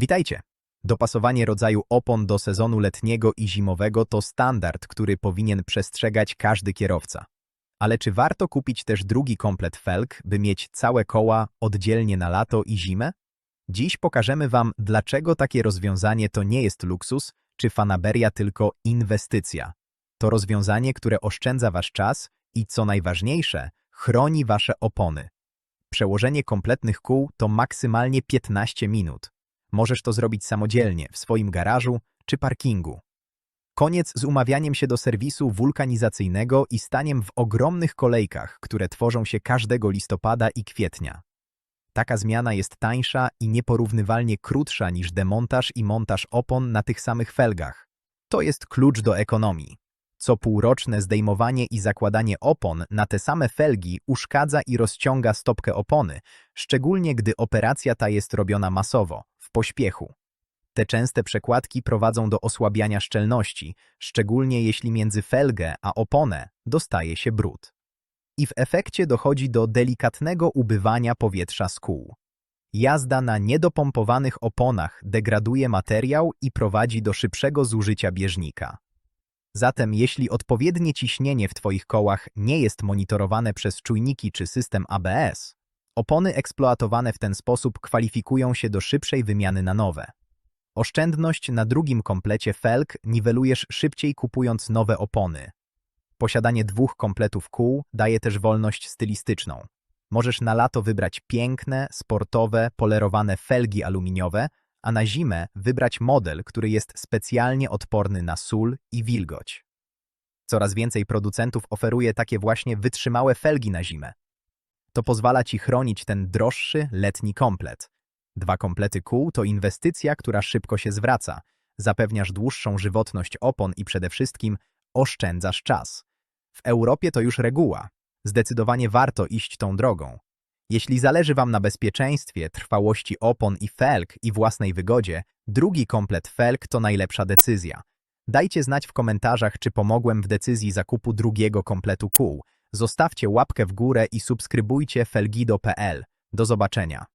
Witajcie! Dopasowanie rodzaju opon do sezonu letniego i zimowego to standard, który powinien przestrzegać każdy kierowca. Ale czy warto kupić też drugi komplet felg, by mieć całe koła oddzielnie na lato i zimę? Dziś pokażemy Wam, dlaczego takie rozwiązanie to nie jest luksus, czy fanaberia tylko inwestycja. To rozwiązanie, które oszczędza Wasz czas i, co najważniejsze, chroni Wasze opony. Przełożenie kompletnych kół to maksymalnie 15 minut. Możesz to zrobić samodzielnie, w swoim garażu czy parkingu. Koniec z umawianiem się do serwisu wulkanizacyjnego i staniem w ogromnych kolejkach, które tworzą się każdego listopada i kwietnia. Taka zmiana jest tańsza i nieporównywalnie krótsza niż demontaż i montaż opon na tych samych felgach. To jest klucz do ekonomii. Co półroczne zdejmowanie i zakładanie opon na te same felgi uszkadza i rozciąga stopkę opony, szczególnie gdy operacja ta jest robiona masowo, pośpiechu. Te częste przekładki prowadzą do osłabiania szczelności, szczególnie jeśli między felgę a oponę dostaje się brud. I w efekcie dochodzi do delikatnego ubywania powietrza z kół. Jazda na niedopompowanych oponach degraduje materiał i prowadzi do szybszego zużycia bieżnika. Zatem jeśli odpowiednie ciśnienie w Twoich kołach nie jest monitorowane przez czujniki czy system ABS, opony eksploatowane w ten sposób kwalifikują się do szybszej wymiany na nowe. Oszczędność na drugim komplecie felg niwelujesz szybciej kupując nowe opony. Posiadanie dwóch kompletów kół daje też wolność stylistyczną. Możesz na lato wybrać piękne, sportowe, polerowane felgi aluminiowe, a na zimę wybrać model, który jest specjalnie odporny na sól i wilgoć. Coraz więcej producentów oferuje takie właśnie wytrzymałe felgi na zimę. To pozwala Ci chronić ten droższy, letni komplet. Dwa komplety kół to inwestycja, która szybko się zwraca. Zapewniasz dłuższą żywotność opon i przede wszystkim oszczędzasz czas. W Europie to już reguła. Zdecydowanie warto iść tą drogą. Jeśli zależy Wam na bezpieczeństwie, trwałości opon i felg i własnej wygodzie, drugi komplet felg to najlepsza decyzja. Dajcie znać w komentarzach, czy pomogłem w decyzji zakupu drugiego kompletu kół. Zostawcie łapkę w górę i subskrybujcie felgido.pl. Do zobaczenia.